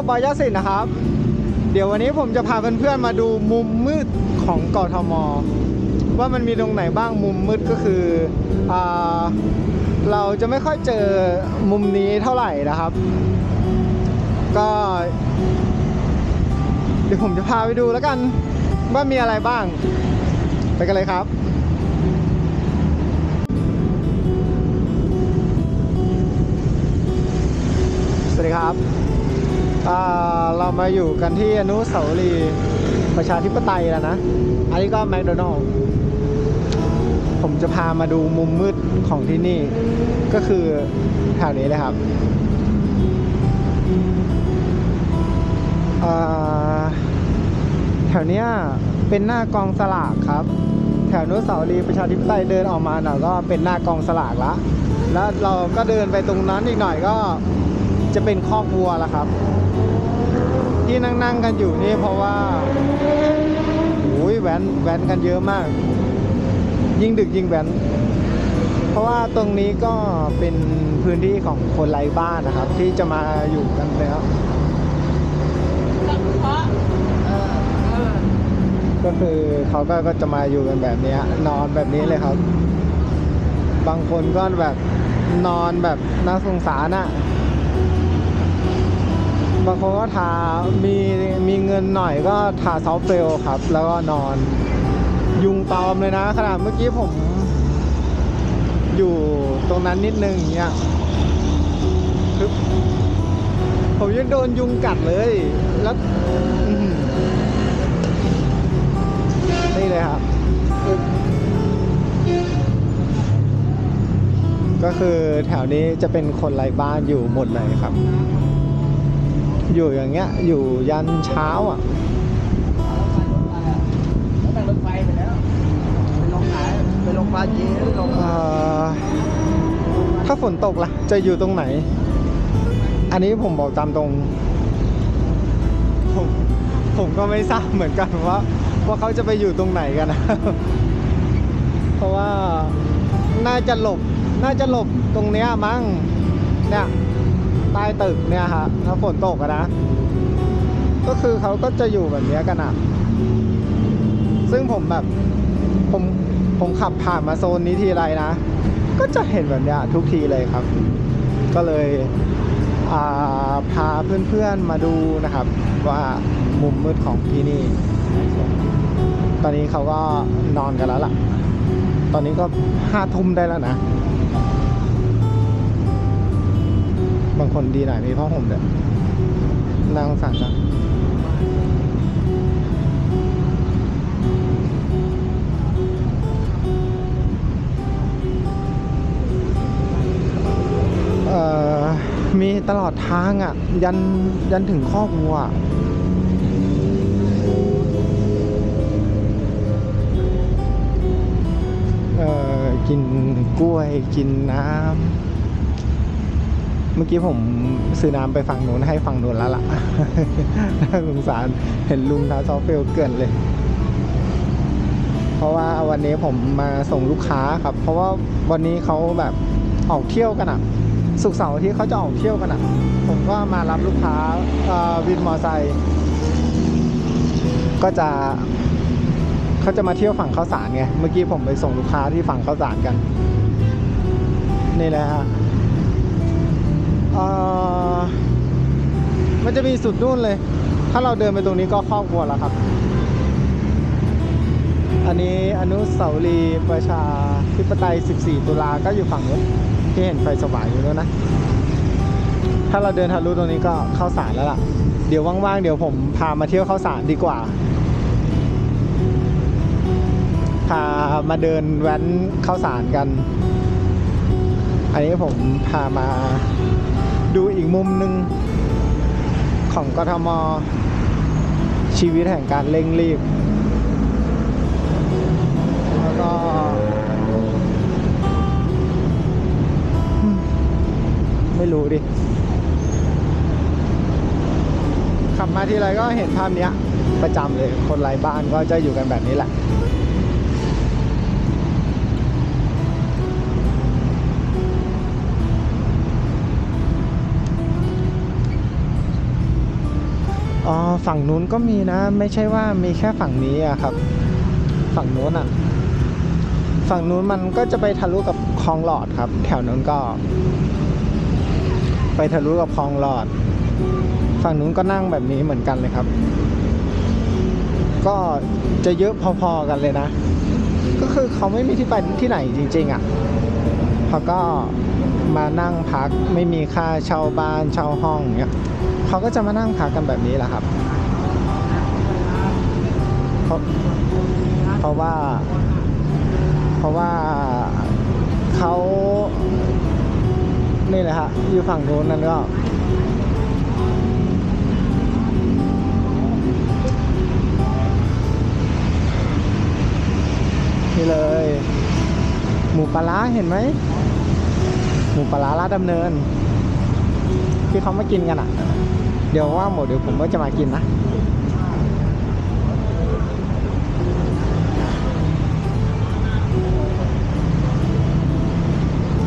กับบอยยศิลป์นะครับ เดี๋ยววันนี้ผมจะพาเพื่อนๆมาดูมุมมืดของกทม ว่ามันมีตรงไหนบ้างมุมมืดก็คืออเราจะไม่ค่อยเจอมุมนี้เท่าไหร่นะครับ ก็ เดี๋ยวผมจะพาไปดูแล้วกันว่ามีอะไรบ้าง ไปกันเลยครับสวัสดีครับ เรามาอยู่กันที่อนุสาวรีย์ประชาธิปไตยแล้วนะ อันนี้ก็แมคโดนัลล์ผมจะพามาดูมุมมืดของที่นี่ ก็คือแถวนี้เลยครับแถวเนี้ยเป็นหน้ากองสลากครับ แถวอนุสาวรีย์ประชาธิปไตยเดินออกมาหน่อยก็เป็นหน้ากองสลากละ แล้วเราก็เดินไปตรงนั้นอีกหน่อยก็ จะเป็นคอกวัวละครับ ที่นั่งๆกันอยู่นี่เพราะว่าโอ้ยแว้นแว้นกันเยอะมาก ยิ่งดึกยิ่งแว้นเพราะว่าตรงนี้ก็เป็นพื้นที่ของคนไร้บ้านนะครับ ที่จะมาอยู่กันแล้วก็คือเขาก็ก็จะมาอยู่กันแบบนี้นอนแบบนี้เลยครับ บางคนก็แบบนอนแบบน่าสงสารอะบางคนก็ทา มีมีเงินหน่อยก็ทาซอฟเฟลครับ แล้วก็นอน ยุงตอมเลยนะ ขนาดเมื่อกี้ผม อยู่ตรงนั้นนิดนึงอย่างเงี้ยผมยังโดนยุงกัดเลย แล้วนี่เลยครับ ก็คือแถวนี้จะเป็นคนไร้บ้านอยู่หมดเลยครับ อยู่อย่างเงี้ย อยู่ยันเช้าอะแล้วแต่รถไฟไปแล้วไปลงไหนไปลงปลาจีนหรือลงเอ่อถ้าฝนตกล่ะ จะอยู่ตรงไหน อันนี้ผมบอกตามตรง ผมผมก็ไม่ทราบเหมือนกันว่าว่าเขาจะไปอยู่ตรงไหนกันนะ เพราะว่าน่าจะหลบ น่าจะหลบตรงเนี้ยมั้งเนี่ย ใต้ตึกเนี่ยฮะถ้าฝนตกนะก็คือเขาก็จะอยู่แบบนี้กันอะซึ่งผมแบบผมผมขับผ่านมาโซนนี้ทีไรนะ ก็จะเห็นแบบนี้ทุกทีเลยครับ ก็เลยาพาเพื่อนๆมาดูนะครับ ว่ามุมมืดของที่นี่ ตอนนี้เขาก็นอนกันแล้วล่ะ ตอนนี้ก็ห้าทุ่มได้แล้วนะ บางคนดีหน่อยมีผ้าห่มเด็ดน่าสงสารจังมีตลอดทางอะ ยันยันถึงคอวัวอะเอ่อกินกล้วยกินน้ำ เมื่อกี้ผมซื้อน้ำไปฝั่งนู้นให้ฝั่งนู้นแล้วล่ะ น่าสงสารเห็นลุงท้าซอฟเฟลเกินเลย เพราะว่าวันนี้ผมมาส่งลูกค้าครับ เพราะว่าวันนี้เขาแบบออกเที่ยวกันอะสุกเสาร์ที่เขาจะออกเที่ยวกันอะผมก็มารับลูกค้าเอ่อวินมอไซค์ก็จะเขาจะมาเที่ยวฝั่งข้าวสารไง เมื่อกี้ผมไปส่งลูกค้าที่ฝั่งข้าวสารกัน นี่แหละฮะ มันจะมีสุดนู่นเลย ถ้าเราเดินไปตรงนี้ก็ครอบครัวแล้วครับ อันนี้อนุสาวรีย์ประชาธิปไตย 14 ตุลา ก็อยู่ฝั่งนู้นที่เห็นไฟสว่างอยู่นู้นนะ ถ้าเราเดินทะลุตรงนี้ก็เข้าสารแล้วล่ะ เดี๋ยวว่างๆ เดี๋ยวผมพามาเที่ยวเข้าสารดีกว่า พามาเดินแว้นเข้าสารกัน อันนี้ผมพามา ดูอีกมุมหนึ่งของกทม ชีวิตแห่งการเร่งรีบ แล้วก็ไม่รู้ดิ ขับมาทีไรก็เห็นภาพเนี้ยประจำเลย คนไร้บ้านก็จะอยู่กันแบบนี้แหละ ฝั่งนู้นก็มีนะ ไม่ใช่ว่ามีแค่ฝั่งนี้อะครับ ฝั่งนู้นอะฝั่งนู้นมันก็จะไปทะลุกับคลองหลอดครับ แถวนู้นก็ ไปทะลุกับคลองหลอด ฝั่งนู้นก็นั่งแบบนี้เหมือนกันเลยครับ ก็จะเยอะพอๆกันเลยนะ ก็คือเขาไม่มีที่ไปที่ไหนจริง ๆอะ่ะเขาก็มานั่งพักไม่มีค่าเช่าบ้านเช่าห้องเนี้ย เขาก็จะมานั่งพักกันแบบนี้แหละครับ เพราะเพราะว่า เพราะว่าเขานี่แหละฮะอยู่ฝั่งโน้นนั่นก็นี่เลย หมูปลาร้าเห็นไหม หมูปลาร้าลาดดำเนิน ที่เขามากินกันอะ เดี๋ยวว่าหมดเดี๋ยวผมก็จะมากินนะ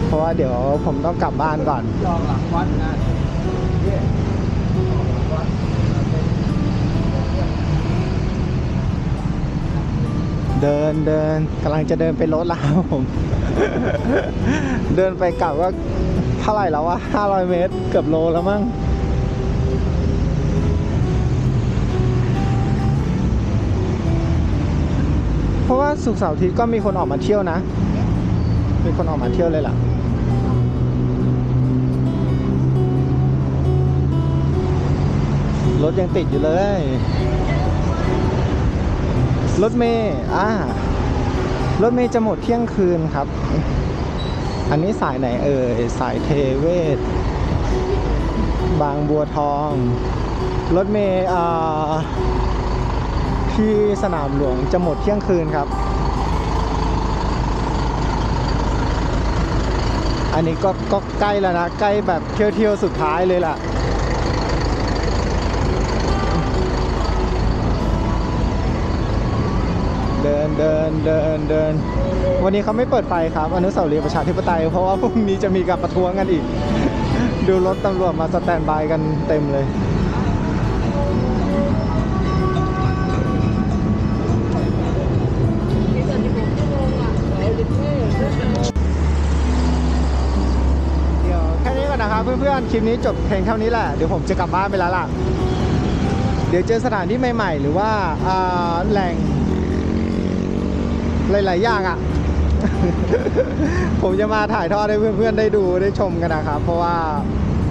เพราะว่าเดี๋ยวผมต้องกลับบ้านก่อนจองหลังวัดนะเดินเดินกำลังจะเดินไปรถแล้วครับผม เดินไปกลับว่า เท่าไหร่แล้ววะ500 เมตร เกือบโลแล้วมั้งเพราะว่าสุกเสาร์อาทิตย์ก็มีคนออกมาเที่ยวนะ มีคนออกมาเที่ยวเลยล่ะรถยังติดอยู่เลย รถเมย์อ่ารถเมย์จะหมดเที่ยงคืนครับ อันนี้สายไหนเอ่ย สายเทเวศ บางบัวทอง รถเมย์อ่าที่สนามหลวงจะหมดเที่ยงคืนครับ อันนี้ก็ก็ใกล้แล้วนะ ใกล้แบบเที่ยวเที่ยวสุดท้ายเลยล่ะ เดินเดินเดิน วันนี้เขาไม่เปิดไฟครับอนุสาวรีย์ประชาธิปไตย เพราะว่าพรุ่งนี้จะมีการประท้วงกันอีก ดูรถตำรวจมาสแตนบายกันเต็มเลยเดี๋ยวแค่นี้ก่อนนะครับเพื่อนๆ คลิปนี้จบเพียงเท่านี้แหละ เดี๋ยวผมจะกลับบ้านไปแล้วล่ะ เดี๋ยวเจอสถานที่ใหม่ๆ หรือว่าอ่าแหล่ง หลาย ๆ อย่างอะ ผมจะมาถ่ายทอดให้เพื่อน ๆ ได้ดูได้ชมกันนะครับ เพราะว่า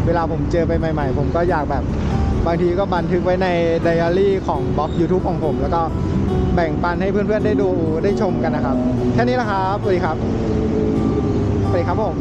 เวลาผมเจอไปใหม่ ๆ ผมก็อยากแบบบางทีก็บันทึกไว้ในไดอารี่ของบล็อก YouTube ของผม แล้วก็แบ่งปันให้เพื่อน ๆ ได้ดูได้ชมกันนะครับ แค่นี้แหละครับสวัสดีครับสวัสดีครับผม